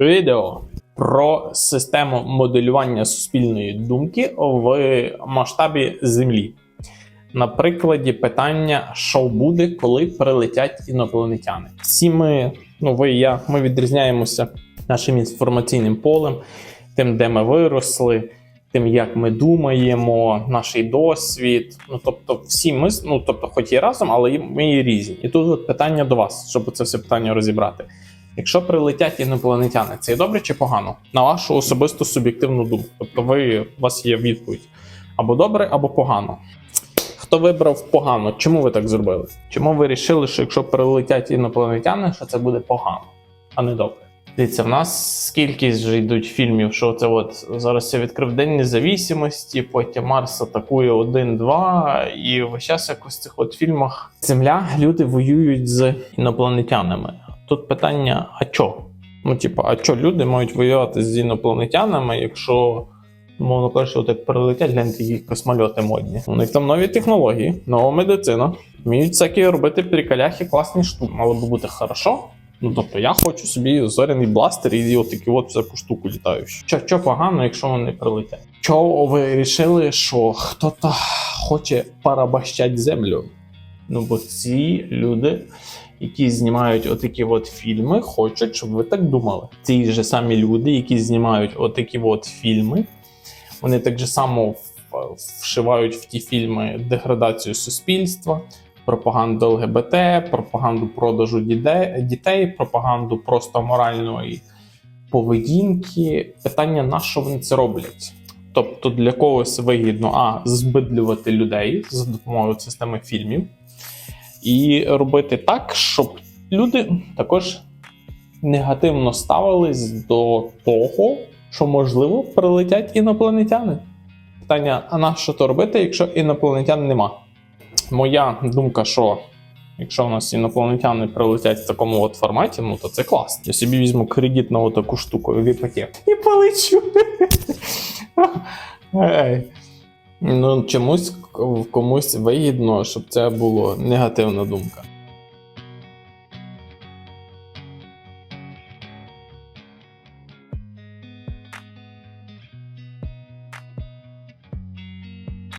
Відео про систему моделювання суспільної думки в масштабі Землі. На прикладі питання, що буде, коли прилетять інопланетяни. Всі ми, ну ви і я, ми відрізняємося нашим інформаційним полем, тим, де ми виросли, тим, як ми думаємо, наш досвід. Ну тобто, всі ми, ну тобто, хоч і разом, але ми і різні. І тут от питання до вас, щоб це все питання розібрати. Якщо прилетять інопланетяни, це добре чи погано? На вашу особисту суб'єктивну думку. Тобто, ви у вас є відповідь або добре, або погано. Хто вибрав погано? Чому ви так зробили? Чому ви вирішили, що якщо прилетять інопланетяни, що це буде погано, а не добре? Дивіться, в нас скільки вже йдуть фільмів, що це от зараз я відкрив День Независимості, потім Марс атакує 1-2, і весь час якось в цих от фільмах Земля люди воюють з інопланетянами. Тут питання: а чо? Ну, типу, а чо люди мають воювати з інопланетянами, якщо, мовно кажучи, от прилетять, гляньте, які космольоти модні. У них там нові технології, нова медицина. Вміють всякі робити приколяхи, класні штуки. Мало би бути хорошо. Ну, тобто я хочу собі зоряний бластер і от такі от всяку штуку літаючу. Що, що погано, якщо вони прилетять? Чого ви вирішили, що хтось хоче порабощати землю? Ну, бо ці люди, які знімають отакі от фільми, хочуть, щоб ви так думали. Ці ж самі люди, які знімають отакі от фільми, вони так же само вшивають в ті фільми деградацію суспільства, пропаганду ЛГБТ, пропаганду продажу дітей, пропаганду просто моральної поведінки. Питання, на що вони це роблять? Тобто для когось вигідно а збидлювати людей за допомогою системи фільмів, і робити так, щоб люди також негативно ставились до того, що можливо прилетять інопланетяни. Питання: а на що то робити, якщо інопланетян нема? Моя думка, що якщо у нас інопланетяни прилетять в такому от форматі, ну то це класно. Я собі візьму кредит на таку штуку в іпотеку і полечу. Ну, чомусь комусь вигідно, щоб це була негативна думка.